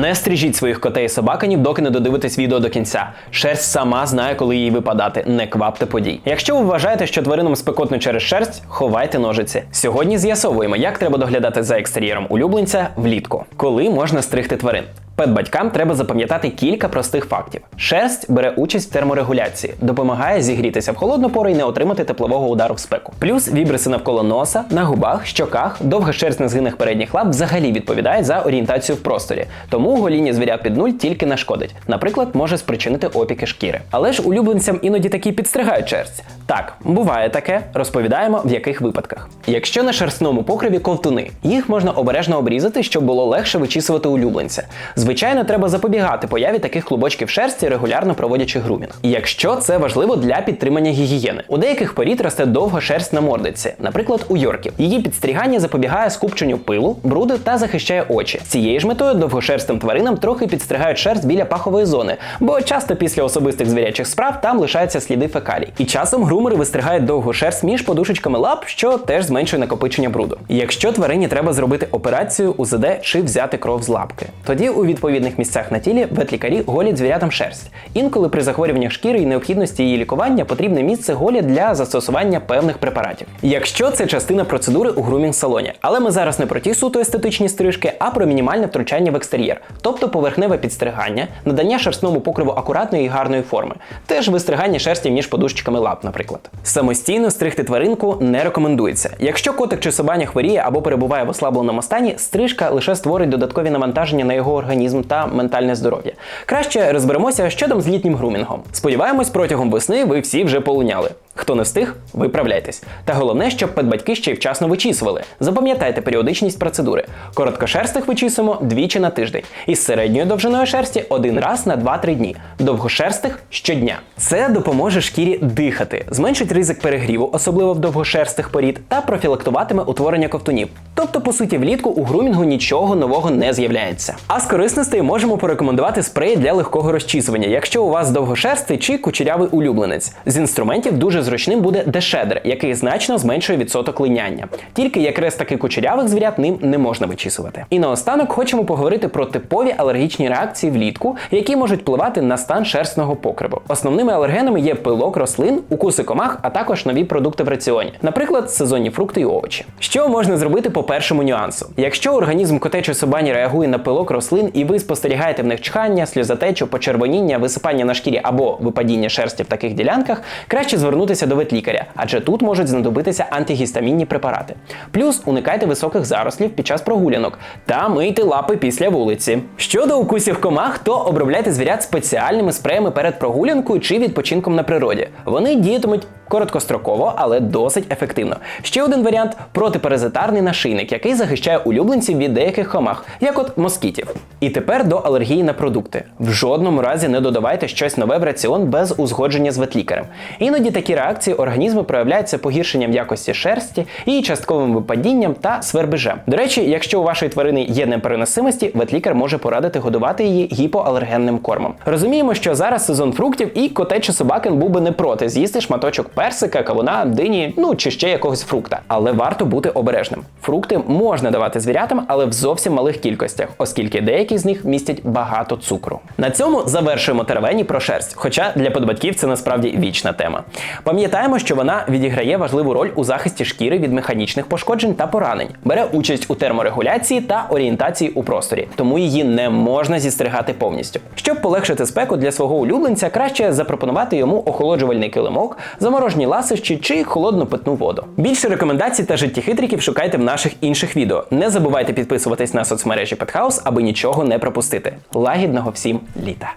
Не стрижіть своїх котей і собаканів, доки не додивитесь відео до кінця. Шерсть сама знає, коли їй випадати. Не квапте подій. Якщо ви вважаєте, що тваринам спекотно через шерсть, ховайте ножиці. Сьогодні з'ясовуємо, як треба доглядати за екстер'єром улюбленця влітку, коли можна стригти тварин. Педбатькам треба запам'ятати кілька простих фактів. Шерсть бере участь в терморегуляції, допомагає зігрітися в холодну пору і не отримати теплового удару в спеку. Плюс вібриси навколо носа, на губах, щоках, довга шерсть на згинах передніх лап взагалі відповідають за орієнтацію в просторі. Тому гоління звірят під нуль тільки нашкодить. Наприклад, може спричинити опіки шкіри. Але ж улюбленцям іноді таки підстригають шерсть. Так, буває таке, розповідаємо в яких випадках. Якщо на шерстному покриві ковтуни, їх можна обережно обрізати, щоб було легше вичісувати улюбленця. Звичайно, треба запобігати появі таких клубочків шерсті, регулярно проводячи грумінг. Якщо це важливо для підтримання гігієни. У деяких порід росте довга шерсть на мордиці, наприклад, у йорків. Її підстрігання запобігає скупченню пилу, бруду та захищає очі. Цією ж метою довгошерстим тваринам трохи підстригають шерсть біля пахової зони, бо часто після особистих звірячих справ там лишаються сліди фекалій. І часом грумери вистригають довгу шерсть між подушечками лап, що теж зменшує накопичення бруду. Якщо тварині треба зробити операцію УЗД чи взяти кров з лапки, тоді у відповідних місцях на тілі ветлікарі голять звірятам шерсть. Інколи при захворюваннях шкіри і необхідності її лікування потрібне місце голі для застосування певних препаратів. Якщо це частина процедури у грумінг салоні, але ми зараз не про ті суто естетичні стрижки, а про мінімальне втручання в екстер'єр, тобто поверхневе підстригання, надання шерстному покриву акуратної і гарної форми, теж вистригання шерсті між подушечками лап, наприклад. Самостійно стригти тваринку не рекомендується. Якщо котик чи собаня хворіє або перебуває в ослабленому стані, стрижка лише створить додаткові навантаження на його організм та ментальне здоров'я. Краще розберемося, що там з літнім грумінгом. Сподіваємось, протягом весни ви всі вже полуняли. Хто не встиг, виправляйтесь. Та головне, щоб педбатьки ще й вчасно вичісували. Запам'ятайте періодичність процедури. Короткошерстих вичісуємо двічі на тиждень. Із середньою довжиною шерсті один раз на 2-3 дні. Довгошерстих щодня. Це допоможе шкірі дихати, зменшить ризик перегріву, особливо в довгошерстих порід, та профілактуватиме утворення ковтунів. Тобто, по суті, влітку у грумінгу нічого нового не з'являється. А з корисностей можемо порекомендувати спрей для легкого розчісування, якщо у вас довгошерстий чи кучерявий улюбленець. З інструментів дуже зручним буде дешедр, який значно зменшує відсоток линяння. Тільки якраз таки кучерявих звірят ним не можна вичісувати. І наостанок хочемо поговорити про типові алергічні реакції влітку, які можуть впливати на стан шерстного покриву. Основними алергенами є пилок рослин, укуси комах, а також нові продукти в раціоні, наприклад, сезонні фрукти і овочі. Що можна зробити по першому нюансу? Якщо організм котечої собані реагує на пилок рослин, і ви спостерігаєте в них чхання, сльозотечу, почервоніння, висипання на шкірі або випадіння шерсті в таких ділянках, краще звернутися до ветлікаря, адже тут можуть знадобитися антигістамінні препарати. Плюс уникайте високих зарослів під час прогулянок та мийте лапи після вулиці. Щодо укусів комах, то обробляйте звірят спеціальними спреями перед прогулянкою чи відпочинком на природі. Вони діятимуть короткостроково, але досить ефективно. Ще один варіант протиперезитарний нашийник, який захищає улюбленців від деяких комах, як от москітів. І тепер до алергії на продукти. В жодному разі не додавайте щось нове в раціон без узгодження з ветлікарем. Іноді такі реакції організму проявляються погіршенням якості шерсті і частковим випадінням та свербежем. До речі, якщо у вашої тварини є непереносимості, ветлікар може порадити годувати її гіпоалергенним кормом. Розуміємо, що зараз сезон фруктів і котечий собакен був би не проти з'їсти шматочок персика, кавуна, дині, ну чи ще якогось фрукта. Але варто бути обережним. Фрукти можна давати звірятам, але в зовсім малих кількостях, оскільки деякі з них містять багато цукру. На цьому завершуємо теревені про шерсть. Хоча для подбатків це насправді вічна тема. Пам'ятаємо, що вона відіграє важливу роль у захисті шкіри від механічних пошкоджень та поранень, бере участь у терморегуляції та орієнтації у просторі, тому її не можна зістригати повністю. Щоб полегшити спеку для свого улюбленця, краще запропонувати йому охолоджувальний килимок, заморожені ласощі чи холодну питну воду. Більше рекомендацій та життєхитриків шукайте в наших інших відео. Не забувайте підписуватись на соцмережі Петхаус, аби нічого не пропустити. Лагідного всім літа!